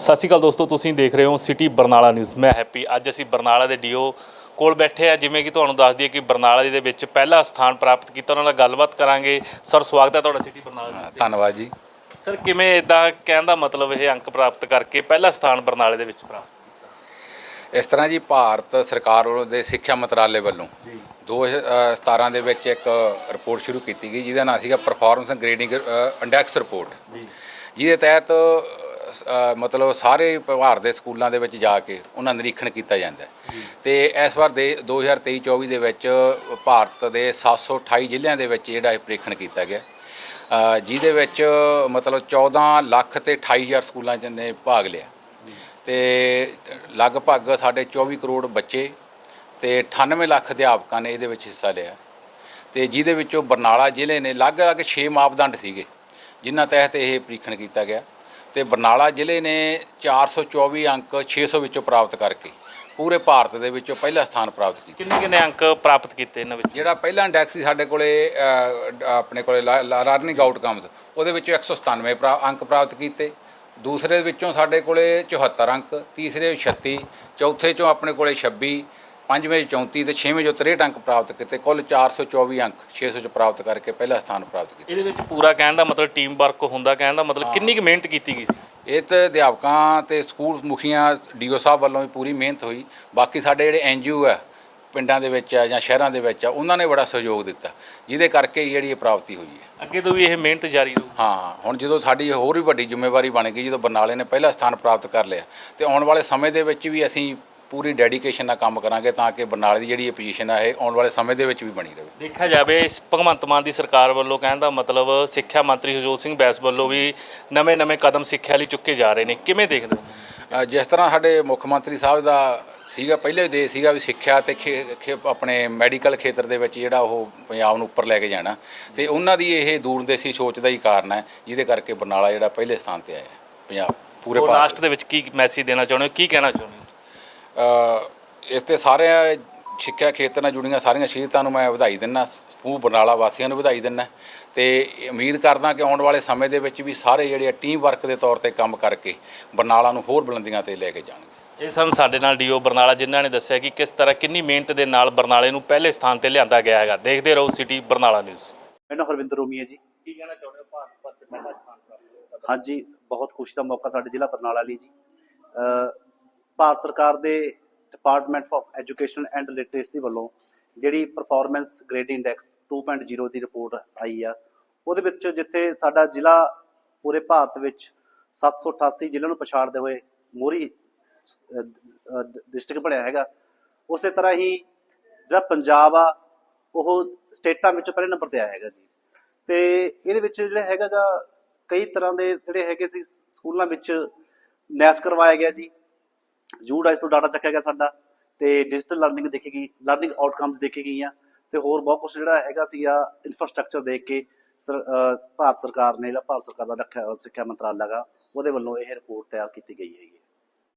ਸਤਿ ਸ਼੍ਰੀ ਅਕਾਲ ਦੋਸਤੋ ਤੁਸੀਂ ਦੇਖ ਰਹੇ ਹੋ ਸਿਟੀ ਬਰਨਾਲਾ ਨਿਊਜ਼ ਮੈਂ ਹੈਪੀ। ਅੱਜ ਅਸੀਂ ਬਰਨਾਲਾ ਦੇ ਡੀਓ ਕੋਲ ਬੈਠੇ ਆ ਜਿਵੇਂ ਕਿ ਤੁਹਾਨੂੰ ਦੱਸ ਦਈਏ ਕਿ ਬਰਨਾਲਾ ਦੇ ਵਿੱਚ ਪਹਿਲਾ ਸਥਾਨ ਪ੍ਰਾਪਤ ਕੀਤਾ। ਉਹਨਾਂ ਨਾਲ ਗੱਲਬਾਤ ਕਰਾਂਗੇ। ਸਰ ਸਵਾਗਤ ਹੈ ਤੁਹਾਡਾ ਸਿਟੀ ਬਰਨਾਲਾ ਤੇ। ਧੰਨਵਾਦ ਜੀ। ਸਰ ਕਿਵੇਂ ਇਦਾਂ ਕਹਿਣ ਦਾ ਮਤਲਬ ਇਹ ਅੰਕ ਪ੍ਰਾਪਤ ਕਰਕੇ ਪਹਿਲਾ ਸਥਾਨ ਬਰਨਾਲੇ ਦੇ ਵਿੱਚ ਪ੍ਰਾਪਤ ਇਸ ਤਰ੍ਹਾਂ ਜੀ ਭਾਰਤ ਸਰਕਾਰ ਵੱਲੋਂ ਦੇ ਸਿੱਖਿਆ ਮੰਤਰਾਲੇ ਵੱਲੋਂ ਜੀ। 2017 ਦੇ ਵਿੱਚ ਇੱਕ ਰਿਪੋਰਟ ਸ਼ੁਰੂ ਕੀਤੀ ਗਈ ਜਿਹਦਾ ਨਾਮ ਸੀਗਾ ਪਰਫਾਰਮੈਂਸ ਗ੍ਰੇਡਿੰਗ ਇੰਡੈਕਸ ਰਿਪੋਰਟ ਜੀ। ਜਿਹਦੇ ਤਹਿਤ ਮਤਲਬ ਸਾਰੇ ਭਾਰਤ ਦੇ ਸਕੂਲਾਂ ਦੇ ਵਿੱਚ ਜਾ ਕੇ ਉਹਨਾਂ ਦਾ ਨਿਰੀਖਣ ਕੀਤਾ ਜਾਂਦਾ ਤੇ ਇਸ ਵਾਰ ਦੇ 2023-24 ਦੇ ਵਿੱਚ ਭਾਰਤ ਦੇ 728 ਜ਼ਿਲ੍ਹਿਆਂ ਦੇ ਵਿੱਚ ਜਿਹੜਾ ਇਹ ਪ੍ਰੀਖਣ ਕੀਤਾ ਗਿਆ। ਜਿਹਦੇ ਵਿੱਚ ਮਤਲਬ 14 ਲੱਖ ਤੇ 28000 ਸਕੂਲਾਂ 'ਚ ਨੇ ਭਾਗ ਲਿਆ। ਤੇ ਲਗਭਗ ਸਾਡੇ 24 ਕਰੋੜ ਬੱਚੇ ਤੇ 98 ਲੱਖ ਅਧਿਆਪਕਾਂ ਨੇ ਇਹਦੇ ਵਿੱਚ ਹਿੱਸਾ ਲਿਆ। ਤੇ ਜਿਹਦੇ ਵਿੱਚੋਂ ਬਰਨਾਲਾ ਜ਼ਿਲ੍ਹੇ ਨੇ ਅਲੱਗ-ਅਲੱਗ 6 ਮਾਪਦੰਡ ਸੀਗੇ ਜਿਨ੍ਹਾਂ ਤਹਿਤ ਇਹ ਪ੍ਰੀਖਣ ਕੀਤਾ ਗਿਆ। ਤੇ ਬਰਨਾਲਾ ਜ਼ਿਲ੍ਹੇ ਨੇ 424 ਅੰਕ 600 ਵਿੱਚੋਂ ਪ੍ਰਾਪਤ ਕਰਕੇ ਪੂਰੇ ਭਾਰਤ ਦੇ ਵਿੱਚੋਂ ਪਹਿਲਾ ਸਥਾਨ ਪ੍ਰਾਪਤ ਕੀਤਾ। ਕਿੰਨੇ ਕਿੰਨੇ ਅੰਕ ਪ੍ਰਾਪਤ ਕੀਤੇ ਇਹਨਾਂ ਵਿੱਚ? ਜਿਹੜਾ ਪਹਿਲਾ ਇੰਡੈਕਸ ਸੀ ਸਾਡੇ ਕੋਲੇ ਆਪਣੇ ਕੋਲੇ ਲਰਨਿੰਗ ਆਊਟਕਮਸ ਉਹਦੇ ਵਿੱਚੋਂ 197 ਪ੍ਰਾ- ਅੰਕ ਪ੍ਰਾਪਤ ਕੀਤੇ। ਦੂਸਰੇ ਵਿੱਚੋਂ ਸਾਡੇ ਕੋਲੇ 74 ਅੰਕ ਤੀਸਰੇ 36 ਚੌਥੇ ਚੋਂ ਆਪਣੇ ਕੋਲੇ 26 ਪੰਜਵੇਂ 'ਚ 34 ਤੇ ਛੇਵੇਂ 'ਚੋਂ 63 ਅੰਕ ਪ੍ਰਾਪਤ ਕੀਤੇ ਕੁੱਲ 424 ਅੰਕ 600 ਚ ਪ੍ਰਾਪਤ ਕਰਕੇ ਪਹਿਲਾ ਸਥਾਨ ਪ੍ਰਾਪਤ ਕੀਤਾ। ਇਹਦੇ ਵਿੱਚ ਪੂਰਾ ਕਹਿਣ ਦਾ ਮਤਲਬ ਟੀਮ ਵਰਕ ਹੁੰਦਾ ਕਹਿਣ ਦਾ ਮਤਲਬ ਕਿੰਨੀ ਕੁ ਮਿਹਨਤ ਕੀਤੀ ਗਈ ਸੀ? ਇਹ ਤੇ ਅਧਿਆਪਕਾਂ ਤੇ ਸਕੂਲ ਮੁਖੀਆਂ ਡੀਓ ਸਾਹਿਬ ਵੱਲੋਂ ਵੀ ਪੂਰੀ ਮਿਹਨਤ ਹੋਈ। ਬਾਕੀ ਸਾਡੇ ਜਿਹੜੇ ਐਨਜੀਓ ਆ ਪਿੰਡਾਂ ਦੇ ਵਿੱਚ ਆ ਜਾਂ ਸ਼ਹਿਰਾਂ ਦੇ ਵਿੱਚ ਆ ਉਹਨਾਂ ਨੇ ਬੜਾ ਸਹਿਯੋਗ ਦਿੱਤਾ ਜਿਹਦੇ ਕਰਕੇ ਹੀ ਜਿਹੜੀ ਇਹ ਪ੍ਰਾਪਤੀ ਹੋਈ ਹੈ। ਅੱਗੇ ਤੋਂ ਵੀ ਇਹ ਮਿਹਨਤ ਜਾਰੀ ਰਹੂ। ਹਾਂ ਹੁਣ ਜਦੋਂ ਸਾਡੀ ਹੋਰ ਵੀ ਵੱਡੀ ਜ਼ਿੰਮੇਵਾਰੀ ਬਣ ਗਈ ਜਦੋਂ ਬਰਨਾਲੇ ਨੇ ਪਹਿਲਾ ਸਥਾਨ ਪ੍ਰਾਪਤ ਕਰ ਲਿਆ ਤੇ ਆਉਣ ਵਾਲੇ ਸਮੇਂ ਦੇ ਵਿੱਚ ਵੀ ਅਸੀਂ ਪੂਰੀ ਡੈਡੀਕੇਸ਼ਨ ਨਾਲ ਕੰਮ ਕਰਾਂਗੇ ਤਾਂ ਕਿ ਬਰਨਾਲੇ ਦੀ ਜਿਹੜੀ ਇਹ ਪੋਜੀਸ਼ਨ ਹੈ ਇਹ ਆਉਣ ਵਾਲੇ ਸਮੇਂ ਦੇ ਵਿੱਚ ਵੀ ਬਣੀ ਰਹੇ। ਦੇਖਿਆ ਜਾਵੇ ਇਸ ਭਗਵੰਤ ਮਾਨ ਦੀ ਸਰਕਾਰ ਵੱਲੋਂ ਕਹਿਣ ਦਾ ਮਤਲਬ ਸਿੱਖਿਆ ਮੰਤਰੀ ਹਰਜੋਤ ਸਿੰਘ ਬੈਂਸ ਵੱਲੋਂ ਵੀ ਨਵੇਂ-ਨਵੇਂ ਕਦਮ ਸਿੱਖਿਆ ਲਈ ਚੁੱਕੇ ਜਾ ਰਹੇ ਨੇ। ਕਿਵੇਂ ਦੇਖਦੇ ਹੋ? ਜਿਸ ਤਰ੍ਹਾਂ ਸਾਡੇ ਮੁੱਖ ਮੰਤਰੀ ਸਾਹਿਬ ਦਾ ਸੀਗਾ ਪਹਿਲੇ ਦੇ ਸੀਗਾ ਵੀ ਸਿੱਖਿਆ ਤੇ ਆਪਣੇ ਮੈਡੀਕਲ ਖੇਤਰ ਦੇ ਵਿੱਚ ਜਿਹੜਾ ਉਹ ਪੰਜਾਬ ਨੂੰ ਉੱਪਰ ਲੈ ਕੇ ਜਾਣਾ। ਤੇ ਉਹਨਾਂ ਦੀ ਇਹ ਦੂਰਦੇਸ਼ੀ ਸੋਚ ਦਾ ਹੀ ਕਾਰਨ ਹੈ ਜਿਹਦੇ ਕਰਕੇ ਬਰਨਾਲਾ ਜਿਹੜਾ ਪਹਿਲੇ ਸਥਾਨ ਤੇ ਆਇਆ ਪੰਜਾਬ ਪੂਰੇ ਭਾਰਤ ਲਾਸਟ ਦੇ ਵਿੱਚ ਕੀ ਮੈਸੇਜ ਦੇਣਾ ਚਾਹੁੰਦੇ ਹੋ? ਕੀ ਕਹਿਣਾ ਚਾਹੁੰਦੇ ਹੋ? ਇਸ ਤੇ ਸਾਰੇ ਸਿੱਖਿਆ ਖੇਤਰ ਨਾਲ ਜੁੜੀਆਂ ਸਾਰੀਆਂ ਸ਼ਹੀਦਾਂ ਨੂੰ ਮੈਂ ਵਧਾਈ ਦਿੰਦਾ ਸਮੂਹ ਬਰਨਾਲਾ ਵਾਸੀਆਂ ਨੂੰ ਵਧਾਈ ਦਿੰਦਾ ਤੇ ਉਮੀਦ ਕਰਦਾ ਕਿ ਆਉਣ ਵਾਲੇ ਸਮੇਂ ਦੇ ਵਿੱਚ ਵੀ ਸਾਰੇ ਜਿਹੜੇ ਟੀਮ ਵਰਕ ਦੇ ਤੌਰ ਤੇ ਕੰਮ ਕਰਕੇ ਬਰਨਾਲਾ ਨੂੰ ਹੋਰ ਬੁਲੰਦੀਆਂ ਤੇ ਲੈ ਕੇ ਜਾਣਗੇ। ਇਹ ਸਨ ਸਾਡੇ ਨਾਲ ਡੀਓ ਬਰਨਾਲਾ ਜਿਨ੍ਹਾਂ ਨੇ ਦੱਸਿਆ ਕਿ ਕਿਸ ਤਰ੍ਹਾਂ ਕਿੰਨੀ ਮਿਹਨਤ ਦੇ ਨਾਲ ਬਰਨਾਲੇ ਨੂੰ ਪਹਿਲੇ ਸਥਾਨ ਤੇ ਲਿਆਂਦਾ ਗਿਆ ਹੈਗਾ। ਦੇਖਦੇ ਰਹੋ ਸਿਟੀ ਬਰਨਾਲਾ ਨਿਊਜ਼ ਮੇਰਾ ਨਾਮ ਹਰਵਿੰਦਰ ਰੋਮੀ ਹੈ ਜੀ। ਕੀ ਕਹਿਣਾ ਚਾਹੁੰਦੇ ਹੋ? ਭਾਰਤ ਭਰ ਤੇ ਪਹਿਲਾ ਸਥਾਨ ਪ੍ਰਾਪਤ ਹਾਂਜੀ ਬਹੁਤ ਖੁਸ਼ੀ ਦਾ ਮੌਕਾ ਸਾਡੇ ਜ਼ਿਲ੍ਹਾ ਬਰਨਾਲਾ ਲਈ ਜੀ। ਭਾਰਤ ਸਰਕਾਰ ਦੇ department of education and literacy ਵੱਲੋਂ ਜਿਹੜੀ ਪਰਫਾਰਮੈਂਸ ਗ੍ਰੇਡ ਇੰਡੈਕਸ 2.0 ਦੀ ਰਿਪੋਰਟ ਆਈ ਆ, ਉਹਦੇ ਵਿੱਚ ਜਿੱਥੇ ਸਾਡਾ ਜ਼ਿਲ੍ਹਾ ਪੂਰੇ ਭਾਰਤ ਵਿੱਚ 788 ਜ਼ਿਲ੍ਹਿਆਂ ਨੂੰ ਪਛਾੜਦੇ ਹੋਏ ਮੋਰੀ ਡਿਸਟ੍ਰਿਕਟ ਬਣਿਆ ਹੈਗਾ, ਉਸੇ ਤਰ੍ਹਾਂ ਹੀ ਜਿਹੜਾ ਪੰਜਾਬ ਆ, ਉਹ ਸਟੇਟਾਂ ਵਿੱਚੋਂ ਪਹਿਲੇ ਨੰਬਰ ਤੇ ਆਇਆ ਹੈਗਾ ਜੀ। ਤੇ ਇਹਦੇ ਵਿੱਚ ਜਿਹੜਾ ਹੈਗਾ ਗਾ, ਕਈ ਤਰ੍ਹਾਂ ਦੇ ਜਿਹੜੇ ਹੈਗੇ ਸੀ ਸਕੂਲਾਂ ਵਿੱਚ ਨੈਸ ਕਰਵਾਇਆ ਗਿਆ ਜੀ। ਜੂਡਾਈਸ ਤੋਂ ਡਾਟਾ ਚੱਕਿਆ ਗਿਆ ਸਾਡਾ ਤੇ ਡਿਜੀਟਲ ਲਰਨਿੰਗ ਦੇਖੀ ਗਈ ਲਰਨਿੰਗ ਆਊਟਕਮਸ ਦੇਖੀ ਗਈਆਂ ਤੇ ਹੋਰ ਬਹੁਤ ਕੁਝ ਜਿਹੜਾ ਹੈਗਾ ਸੀਗਾ ਇਨਫਰਾਸਟ੍ਰਕਚਰ ਦੇਖ ਕੇ ਸਰ- ਭਾਰਤ ਸਰਕਾਰ ਨੇ ਜਿਹੜਾ ਭਾਰਤ ਸਰਕਾਰ ਦਾ ਰੱਖਿਆ ਸਿੱਖਿਆ ਮੰਤਰਾਲਾ ਗਾ ਉਹਦੇ ਵੱਲੋਂ ਇਹ ਰਿਪੋਰਟ ਤਿਆਰ ਕੀਤੀ ਗਈ ਹੈਗੀ।